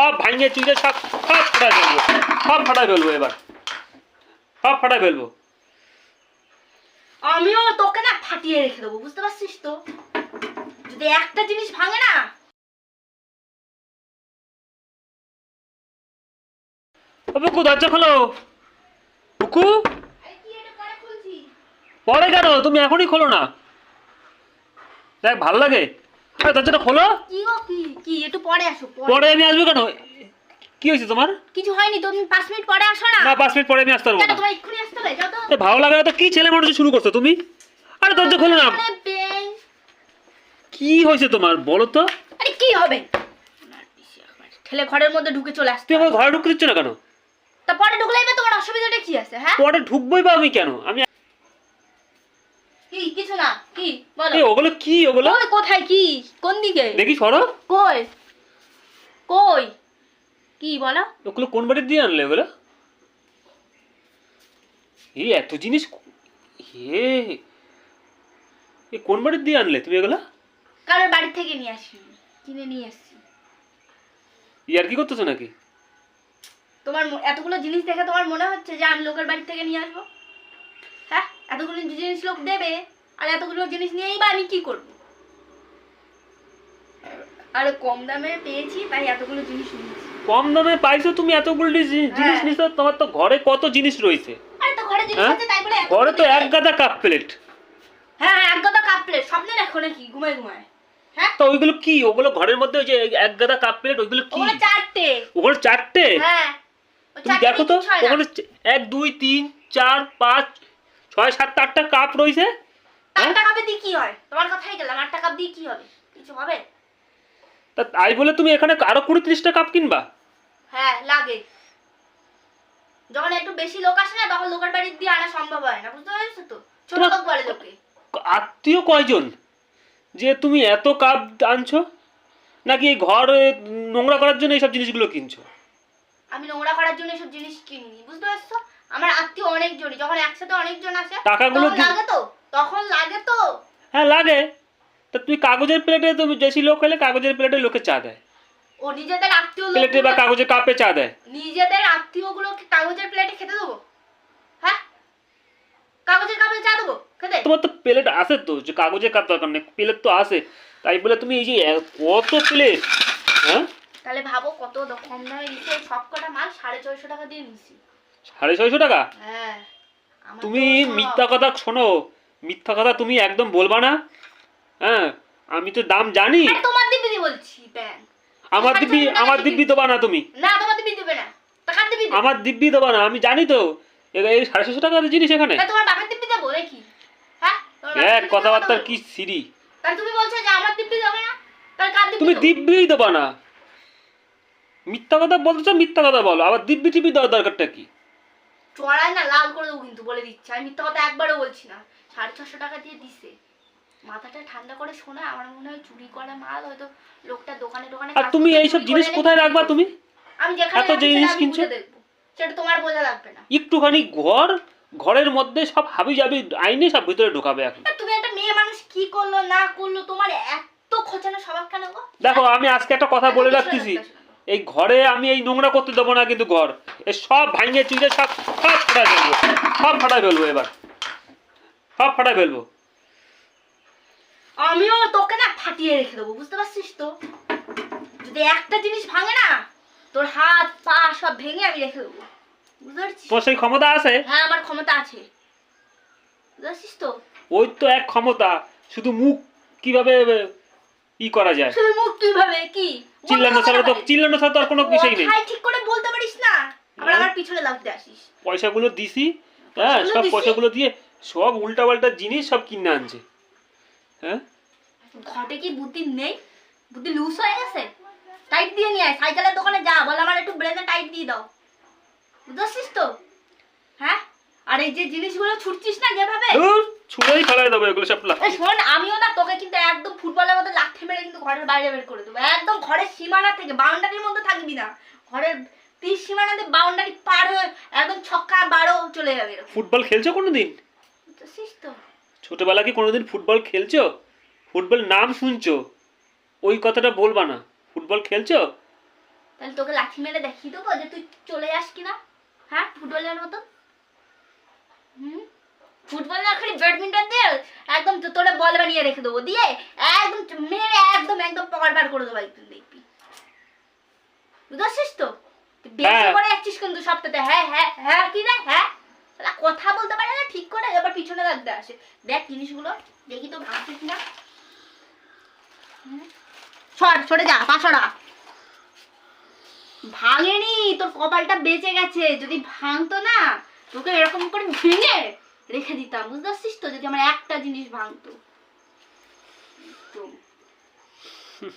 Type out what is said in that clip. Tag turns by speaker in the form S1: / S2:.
S1: সব ভাঙিয়ে চুইয়ে সব সব ফাটাই ফেলব। সব ফাটাই ফেলব এবার। সব ফাটাই ফেলব।
S2: আমিও তোকে না ফাটিয়ে রেখে দেবো বুঝতে পারছিস তো? যদি একটা জিনিস ভাঙে না?
S1: বুকু দরজা খোলো। বুকু পরে কেন? তুমি এখনই খোলো না। দেখ ভালো লাগে। দরজাটা খোলো।
S2: কি গো কি কি? একটু পরে আসো পরে।
S1: পরে আমি আসব কেন? কি হয়েছে তোমার?
S2: কিছু হয়নি তুমি পাঁচ মিনিট পরে আসো না?
S1: না পাঁচ মিনিট পরে আমি আসতে পারব না।
S2: তোমার এক্ষুনি আসতে হবে? যাও তো।
S1: ভালো লাগে না তো কি ছেলে মানুষ শুরু করছ তুমি? আরে দরজা খোলো না। কি হয়েছে তোমার বলো তো।
S2: আরে কি হবে? ঠেলে ঘরের মধ্যে ঢুকে চলে আসতে
S1: ঘরে ঢুকতে দিচ্ছ না কেন?
S2: তা পরে ঢুকলেই তোমার অসুবিধাটা কি আছে হ্যাঁ?
S1: পরে ঢুকবোই বা আমি কেন? আমি
S2: কি কিছু না কি বলো।
S1: এ, ওগুলো কি ওগুলো?
S2: ওই কোথায় কি কোন দিকে?
S1: দেখি সরো।
S2: কই? কই? কি বলো।
S1: ওগুলো কোন বাড়ি দিয়ে আনলে ওগুলো? এই এত জিনিস হে এ কোন বাড়ির দিয়ে আনলে তুমি এগুলো?
S2: কারোর বাড়ি থেকে নিয়ে আসি কিনে নিয়ে এসছি।
S1: ইয়ার কি করতেছো নাকি?
S2: তোমার এতগুলো জিনিস দেখে তোমার মনে হচ্ছে যে আমি লোকের বাড়ি থেকে নিয়ে আসব? এতগুলো জিনিস লোক দেবে আর এতগুলো জিনিস নিয়েই বা আমি কি করব? আর কম দামে পেয়েছি তাই এতগুলো জিনিস নিয়েছি।
S1: কম দামে পাইছো তুমি এতগুলো জিনিস
S2: হ্যাঁ।
S1: নিছো তোমার তো ঘরে কত জিনিস রয়েছে?
S2: আরে তো ঘরে জিনিস
S1: হ্যাঁ?
S2: আছে তাই বলে
S1: ঘরে তো এক গাদা কাপ প্লেট
S2: হ্যাঁ হ্যাঁ এক কথা কাপ প্লেট স্বপ্নে দেখো নাকি ঘুমায় ঘুমায়। হ্যাঁ?
S1: তো ওইগুলো কি? ওগুলো ঘরের মধ্যে ওই যে এক গাদা কাপ প্লেট ওইগুলো কি?
S2: ওগুলো চারটে।
S1: ওগুলো চারটে?
S2: হ্যাঁ।
S1: তুমি দেখো তো চে- এক দুই তিন চার পাঁচ ছয় সাত আটটা কাপ রয়েছে হ্যাঁ?
S2: আটটা কাপে দিয়ে কি হয়? তোমার কথাই গেলাম আটটা কাপ দিয়ে কি হবে? কিছু হবে?
S1: তা তাই বলে তুমি এখানে আরও কুড়ি ত্রিশটা কাপ কিনবা?
S2: হ্যাঁ লাগে। যখন একটু বেশি লোক আসে না তখন লোকের বাড়ি দিয়ে আনা সম্ভব হয় না বুঝতে পারছ তো? ছোট লোক বলে লোকে।
S1: আত্মীয় কয়জন? যে তুমি এত কাপ আনছো? নাকি এই ঘর নোংরা করার জন্য এইসব জিনিসগুলো কিনছো?
S2: আমি নোংরা করার জন্য এসব জিনিস কিনিনি বুঝতে পারছ? আমার আত্মীয় অনেকজনই যখন একসাথে অনেকজন আসে
S1: টাকাগুলো
S2: লাগে তো তখন লাগে তো।
S1: হ্যাঁ লাগে। তা তুই কাগজের প্লেটে তুমি বেশি লোক হলে কাগজের প্লেটে লোকে চা দেয়।
S2: ও নিজেদের আত্মীয়
S1: প্লেটে বা কাগজের কাপে চা দেয়।
S2: নিজেদের আত্মীয় গুলোকে কাগজের প্লেটে খেতে দেবো? হ্যাঁ? কাগজের কাপে চা দেবো খেতে?
S1: তোমার তো প্লেট তো যে কাগজের কাপ দরকার নেই প্লেট তো তাই বলে তুমি এই যে কত প্লেট হ্যাঁ?
S2: তাহলে ভাবো কত কম দামে দিচ্ছে সব কটা মাল সাড়ে ছয়শো টাকা দিয়ে নিচ্ছি
S1: সাড়ে ছয়শো টাকা?
S2: হ্যাঁ।
S1: তুমি মিথ্যা কথা শোনো। মিথ্যা কথা তুমি একদম বলবা না। হ্যাঁ আমি তো দাম জানি।
S2: তোমার দিয়ে বলছি
S1: আমার দিব্যি আমার দিব্যি দেবা? না তুমি।
S2: না তোমার দিব্যি দেবে না।
S1: আমার দিব্যি দেবা না আমি জানি তো। এই সাড়ে ছশো টাকার জিনিস এখানে।
S2: তোমার বাপের দিব্যি দেবো নাকি? হ্যাঁ?
S1: এক কথাবার্তার কি সিরি?
S2: তাহলে তুমি বলছো যে আমার দিব্যি দেবে না?
S1: তুমি
S2: দেবো?
S1: দিব্যিই দেবা না। মিথ্যা কথা বলছো মিথ্যা কথা বলো। আবার দিব্যি টিব্যি দেওয়ার দরকারটা কি?
S2: চড়াই না লাল করে দেবো কিন্তু বলে দিচ্ছি। আমি মিথ্যা কথা একবারও বলছি না। সাড়ে ছশো টাকা দিয়ে দিছে। মাথাটা ঠান্ডা করে শোনা আমার মনে হয় চুরি করা মাল হয়তো লোকটা দোকানে দোকানে
S1: আর তুমি
S2: করতে
S1: এইসব জিনিস কোথায় রাখবা তুমি?
S2: আমি যেখানে
S1: এত জিনিস কিনছো?
S2: সেটা তোমার বোঝা লাগবে না।
S1: একটুখানি ঘর ঘরের মধ্যে সব হাবি জাবি আইনে সব ভিতরে ঢোকাবে এখন।
S2: তুমি একটা মেয়ে মানুষ কি করল না করল তোমার এত খোঁচানো স্বভাব কেন গো?
S1: দেখো আমি আজকে একটা কথা বলে রাখতেছি। এই ঘরে আমি এই নোংরা করতে দেবো না কিন্তু ঘর। এই সব ভাঙিয়ে চুইয়ে সব সব ফাটাই ফেলব। সব ফাটাই ফেলব এবার। সব ফাটাই ফেলব।
S2: আমিও তোকে না ফাটিয়ে রেখে দেবো বুঝতে পারছিস তো? যদি একটা জিনিস ভাঙে না তোর হাত পা সব ভেঙে আমি রেখে দেবো। বুঝতে পারছিস?
S1: তোমার সেই ক্ষমতা আছে?
S2: হ্যাঁ আমার ক্ষমতা আছে। বুঝতে পারছিস তো?
S1: ওই তো এক ক্ষমতা শুধু মুখ কীভাবে ই করা যায়?
S2: শুধু মুখ তুই ভাবে কি?
S1: চিল্লানো ছাড়া তো চিল্লানো ছাড়া তো আর কোনো বিষয় নেই।
S2: কথাই ঠিক করে বলতে পারিস না। আবার
S1: হ্যাঁ?
S2: আমার পিছনে লাগতে আসিস।
S1: পয়সাগুলো দিছি হ্যাঁ সব পয়সাগুলো দিয়ে সব উল্টা পাল্টা জিনিস সব কিনে আনছে। হ্যাঁ?
S2: ঘটে কি বুদ্ধি নেই? বুদ্ধি লুজ হয়ে গেছে? টাইট দিয়ে নিয়ে আয় সাইকেলের দোকানে যা বল আমার একটু ব্রেনে টাইট দিয়ে দাও। বুঝতে পারছিস তো? হ্যাঁ? আর এই যে জিনিসগুলো ছুটছিস না যেভাবে?
S1: ছুঁড়েই ফেলাই দেবো এগুলো সব
S2: শোন আমিও না তোকে কিন্তু একদম ফুটবলের মতো লাথি মেরে কিন্তু ঘরের বাইরে বের করে দেবো। একদম ঘরের সীমানা থেকে বাউন্ডারির মধ্যে থাকবি না। ঘরের তীর সীমানা দিয়ে বাউন্ডারি পার হয়ে একদম ছক্কা বারো চলে যাবে
S1: ফুটবল খেলছো কোনোদিন? ছোটবেলা কি কোনোদিন ফুটবল খেলছো? ফুটবল নাম শুনছো? ওই কথাটা বলবা না। ফুটবল খেলছো?
S2: তাহলে তোকে লাঠি মেরে দেখিয়ে দেবো যে তুই চলে যাস কিনা? হ্যাঁ ফুটবলের মতো হুম? ফুটবল না খালি ব্যাডমিন্টন দিয়ে একদম তোরা বল বানিয়ে রেখে দেবো দিয়ে একদম মেরে একদম একদম পকার বার করে দেবো একদম দেখবি। বুঝতে তো? বেশি
S1: হ্যাঁ।
S2: করে যাচ্ছিস কিন্তু সপ্তাহে হ্যাঁ হ্যাঁ হ্যাঁ কি রে হ্যাঁ? শালা কথা বলতে পারে না ঠিক করে এবার পিছনে লাগতে আসে। দেখ জিনিসগুলো দেখি তো ভাঙছিস না হুম? সর সরে যা পাশরা ভাঙেনি তোর কপালটা বেঁচে গেছে যদি ভাঙতো না তোকে এরকম করে ভেঙে রেখে দিতাম বুঝতে পারছিস তো যদি আমার একটা জিনিস ভাঙতো। তো। হুম।